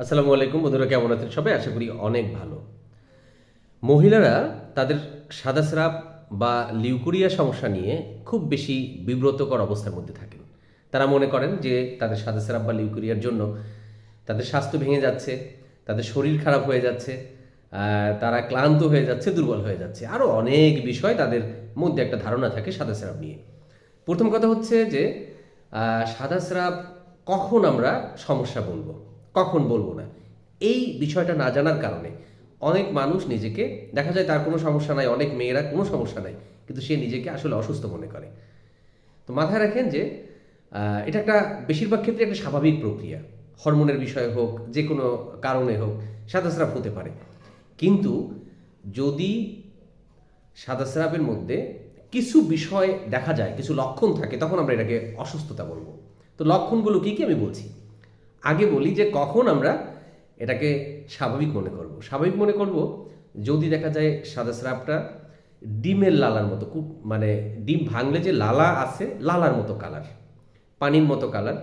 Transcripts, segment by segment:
আসসালামু আলাইকুম, বন্ধুরা কেমন আছেন সবাই? আশা করি অনেক ভালো। মহিলারা তাদের সাদা স্রাব বা লিউকুরিয়া সমস্যা নিয়ে খুব বেশি বিব্রতকর অবস্থার মধ্যে থাকেন। তারা মনে করেন যে তাদের সাদা স্রাব বা লিউকুরিয়ার জন্য তাদের স্বাস্থ্য ভেঙে যাচ্ছে, তাদের শরীর খারাপ হয়ে যাচ্ছে তারা ক্লান্ত হয়ে যাচ্ছে, দুর্বল হয়ে যাচ্ছে। আরও অনেক বিষয় তাদের মধ্যে একটা ধারণা থাকে সাদা স্রাব নিয়ে। প্রথম কথা হচ্ছে যে সাদা স্রাব কখন আমরা সমস্যা বলব? কখন বলব না। এই বিষয়টা না জানার কারণে অনেক মানুষ নিজেকে, দেখা যায় তার কোনো সমস্যা নাই, অনেক মেয়েরা কোনো সমস্যা নাই, কিন্তু সে নিজেকে আসলে অসুস্থ মনে করে। তো মাথায় রাখেন যে এটা একটা বেশিরভাগ ক্ষেত্রে একটা স্বাভাবিক প্রক্রিয়া। হরমোনের বিষয় হোক, যে কোনো কারণে হোক, সাদা স্রাব হতে পারে। কিন্তু যদি সাদা স্রাবের মধ্যে কিছু বিষয় দেখা যায়, কিছু লক্ষণ থাকে, তখন আমরা এটাকে অসুস্থতা বলব। তো লক্ষণগুলো কি কি আমি বলছি? আগে বলি যে কখন আমরা এটাকে স্বাভাবিক মনে করব। স্বাভাবিক মনে করব যদি দেখা যায় সাদা স্রাবটা ডিমের লালার মতো খুব মানে ডিম ভাঙলে যে লালা আছে, লালার মতো কালার পানির মতো কালার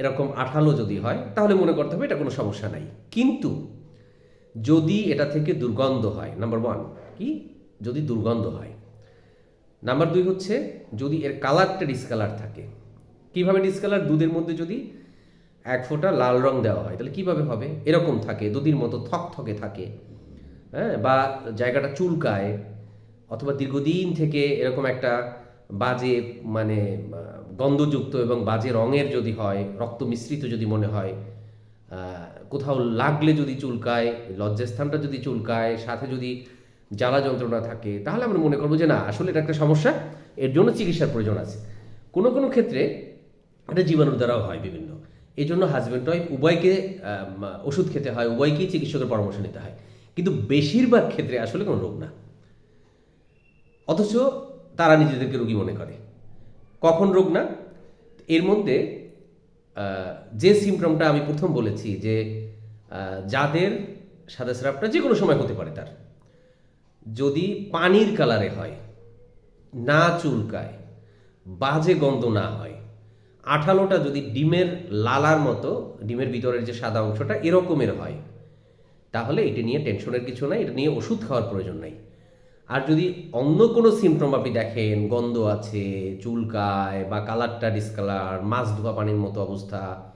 এরকম আঠালো যদি হয়, তাহলে মনে করতে হবে এটা কোনো সমস্যা নাই। কিন্তু যদি এটা থেকে দুর্গন্ধ হয় নাম্বার ওয়ান কি? যদি দুর্গন্ধ হয় নাম্বার দুই হচ্ছে যদি এর কালারটা ডিসকালার থাকে। কীভাবে ডিসকালার দুধের মধ্যে যদি এক ফোঁটা লাল রং দেওয়া হয়। তাহলে কীভাবে হবে? এরকম থাকে দুধের মতো থকথকে থাকে। হ্যাঁ? বা জায়গাটা চুলকায়, অথবা দীর্ঘদিন থেকে এরকম একটা বাজে মানে গন্ধযুক্ত এবং বাজে রঙের যদি হয়, রক্ত মিশ্রিত যদি মনে হয় কোথাও লাগলে যদি চুলকায়, লজ্জাস্থানটা যদি চুলকায়, সাথে যদি জ্বালা যন্ত্রণা থাকে, তাহলে আমরা মনে করব যে না, আসলে এটা একটা সমস্যা। এর জন্য চিকিৎসার প্রয়োজন আছে। কোনো কোনো ক্ষেত্রে এটা জীবাণুর দ্বারাও হয় বিভিন্ন। এই জন্য হাজব্যান্ড ওয়াইফ উভয়কে ওষুধ খেতে হয়, উভয়কেই চিকিৎসকের পরামর্শ নিতে হয়। কিন্তু বেশিরভাগ ক্ষেত্রে আসলে কোনো রোগ না। অথচ তারা নিজেদেরকে রোগী মনে করে। কখন রোগ না? এর মধ্যে যে সিমটমটা আমি প্রথম বলেছি যে যাদের সাদা স্রাবটা যে কোনো সময় হতে পারে তার। যদি পানির কালারে হয়, না চুলকায়, বাজে গন্ধ না হয় আঠালোটা যদি ডিমের লালার মতো, ডিমের ভিতরের যে সাদা অংশটা এরকমের হয়, তাহলে এটা নিয়ে টেনশনের কিছু নাই, এটা নিয়ে ওষুধ খাওয়ার প্রয়োজন নাই। আর যদি অন্য কোনো সিমটম আপনি দেখেন, গন্ধ আছে চুলকায় বা কালারটা ডিসকালার মাছ ধোয়া পানির মতো অবস্থা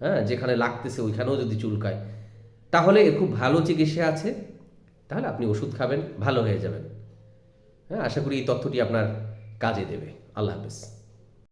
হ্যাঁ যেখানে লাগতেছে ওইখানেও যদি চুলকায় তাহলে এর খুব ভালো চিকিৎসা আছে, তাহলে আপনি ওষুধ খাবেন, ভালো হয়ে যাবেন। হ্যাঁ আশা করি এই তথ্যটি আপনার কাজে দেবে। আল্লাহ হাফেজ।